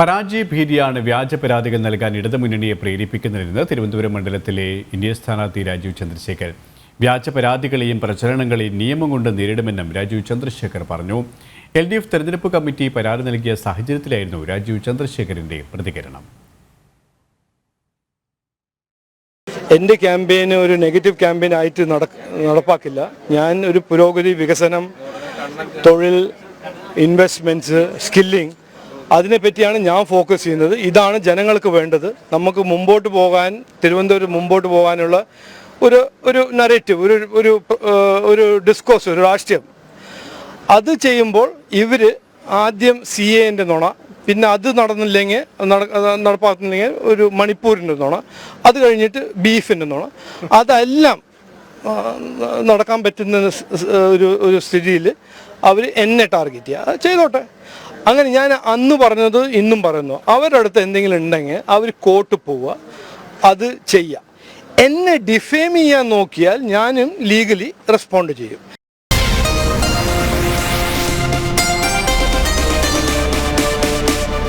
പരാജയ ഭീതിയാണ് വ്യാജ പരാതികൾ നൽകാൻ ഇടതുമുന്നണിയെ പ്രേരിപ്പിക്കുന്നതെന്ന് തിരുവനന്തപുരം മണ്ഡലത്തിലെ ഇന്ത്യ സ്ഥാനാർത്ഥി രാജീവ് ചന്ദ്രശേഖർ. വ്യാജ പരാതികളെയും പ്രചരണങ്ങളെയും നിയമം കൊണ്ട് നേരിടുമെന്നും രാജീവ് ചന്ദ്രശേഖർ പറഞ്ഞു. എൽ ഡി എഫ് തെരഞ്ഞെടുപ്പ് കമ്മിറ്റി പരാതി നൽകിയ സാഹചര്യത്തിലായിരുന്നു രാജീവ് ചന്ദ്രശേഖരന്റെ പ്രതികരണം. എന്റെ ക്യാമ്പയിന് ഒരു നെഗറ്റീവ് ക്യാമ്പയിൻ ആയിട്ട് നട- നടപ്പാക്കില്ല. ഞാൻ ഒരു പുരോഗതി വികസനം തൊഴിൽ ഇൻവെസ്റ്റ്മെന്റ്സ് സ്കില്ലിംഗ് അതിനെപ്പറ്റിയാണ് ഞാൻ ഫോക്കസ് ചെയ്യുന്നത്. ഇതാണ് ജനങ്ങൾക്ക് വേണ്ടത്. നമുക്ക് മുമ്പോട്ട് പോകാൻ തിരുവനന്തപുരം മുമ്പോട്ട് പോകാനുള്ള ഒരു ഒരു നരേറ്റീവ് ഒരു ഒരു ഒരു ഡിസ്കോസ് ഒരു രാഷ്ട്രീയം. അത് ചെയ്യുമ്പോൾ ഇവർ ആദ്യം സി എന്റെ നുണ പിന്നെ അത് നടന്നില്ലെങ്കിൽ നടപ്പാക്കുന്നില്ലെങ്കിൽ ഒരു മണിപ്പൂരിന്റെ നുണ അത് കഴിഞ്ഞിട്ട് ബീഫിന്റെ നുണ. അതെല്ലാം നടക്കാൻ പറ്റുന്ന ഒരു ഒരു സ്ഥിതിയിൽ അവർ എന്നെ ടാർഗറ്റ് ചെയ്യുക. ചെയ്തോട്ടെ. അങ്ങനെ ഞാൻ അന്ന് പറഞ്ഞത് ഇന്നും പറയുന്നു. അവരുടെ അടുത്ത് എന്തെങ്കിലും ഉണ്ടെങ്കിൽ അവർ കോട്ട് പോവുക അത് ചെയ്യുക. എന്നെ ഡിഫേം ചെയ്യാൻ നോക്കിയാൽ ഞാനും ലീഗലി റെസ്പോണ്ട് ചെയ്യും.